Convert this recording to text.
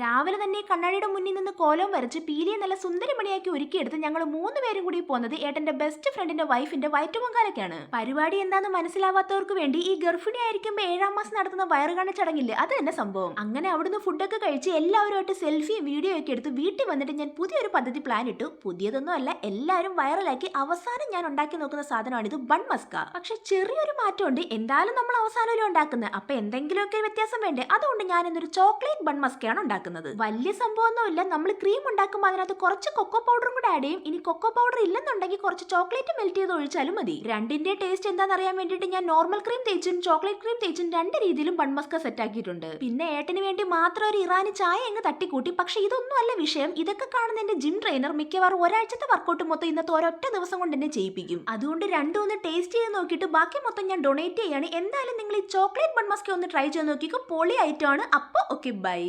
രാവിലെ തന്നെ കണ്ണാടിയുടെ മുന്നിൽ നിന്ന് കോലം വരച്ച് പീലിയെ നല്ല സുന്ദരമണിയാക്കി ഒരുക്കിയെടുത്ത് ഞങ്ങൾ മൂന്ന് പേരും കൂടി പോകുന്നത് ഏട്ടന്റെ ബെസ്റ്റ് ഫ്രണ്ടിന്റെ വൈഫിന്റെ വയറ്റുപൊങ്കാലൊക്കെയാണ് പരിപാടി എന്താന്ന് മനസ്സിലാവാത്തവർക്ക് വേണ്ടി ഈ ഗർഭിണി ആയിരിക്കുമ്പോൾ ഏഴാം മാസം നടത്തുന്ന വയറുകാണ ചടങ്ങില്ലേ? അത് തന്നെ സംഭവം. അങ്ങനെ അവിടുന്ന് ഫുഡൊക്കെ കഴിച്ച് എല്ലാവരുമായിട്ട് സെൽഫി വീഡിയോ ഒക്കെ എടുത്ത് വീട്ടിൽ വന്നിട്ട് ഞാൻ പുതിയൊരു പദ്ധതി പ്ലാൻ ഇട്ടു. പുതിയതൊന്നും അല്ല എല്ലാവരും വൈറലാക്കി അവസാനം ഞാൻ ഉണ്ടാക്കി നോക്കുന്ന സാധനമാണ് ഇത് ബൺ മസ്ക പക്ഷെ ചെറിയൊരു മാറ്റമുണ്ട്. എന്തായാലും നമ്മൾ അവസാനമല്ലേ ഉണ്ടാക്കുന്നത് അപ്പൊ എന്തെങ്കിലുമൊക്കെ വ്യത്യാസം വേണ്ടേ? അതുകൊണ്ട് ഞാൻ ഇന്നൊരു ചോക്ലേറ്റ് ബൺ മസ്കയാണ് ഉണ്ടാക്കുന്നത്. വലിയ സംഭവമൊന്നുമില്ല. നമ്മൾ ക്രീം ഉണ്ടാക്കുമ്പോൾ അതിനകത്ത് കുറച്ച് കൊക്കോ പൗഡറും കൂടെ ആഡ് ചെയ്യും. ഇനി കൊക്കോ പൗഡർ ഇല്ലെന്നുണ്ടെങ്കിൽ കുറച്ച് ചോക്ലേറ്റ് മെൽറ്റ് ചെയ്ത് ഒഴിച്ചാലും മതി. രണ്ടിന്റെ ടേസ്റ്റ് എന്താണെന്ന് അറിയാൻ വേണ്ടിയിട്ട് ഞാൻ നോർമൽ ക്രീം തേച്ചും ചോക്ലേറ്റ് ക്രീം തേച്ചും രണ്ട് രീതിയിലും ബൺ മസ്ക സെറ്റ് ആക്കിയിട്ടുണ്ട്. പിന്നെ ഏട്ടന് വേണ്ടി മാത്രം ഒരു ഇറാനി ചായ അങ്ങ് തട്ടിക്കൂട്ടി. പക്ഷെ ഇതൊന്നും അല്ല വിഷയം. ഇതൊക്കെ കാണുന്ന എന്റെ ജിം ട്രെയിനർ മിക്കവാറും ഒരാഴ്ചത്തെ വർക്കൗട്ട് മൊത്തം ഇന്നത്തെ ഒരൊറ്റ ദിവസം കൊണ്ട് തന്നെ ചെയ്യിപ്പിക്കും. അതുകൊണ്ട് രണ്ടും ഒന്ന് ടേസ്റ്റ് ചെയ്ത് നോക്കിയിട്ട് ബാക്കി മൊത്തം ഞാൻ ഡൊണേറ്റ് ചെയ്യാണ്. എന്തായാലും നിങ്ങൾ ഈ ചോക്ലേറ്റ് ബൺ മസ്ക ഒന്ന് ട്രൈ ചെയ്ത് നോക്കിക്കും. പൊളി ആണ്. അപ്പോൾ ഓക്കെ ബൈ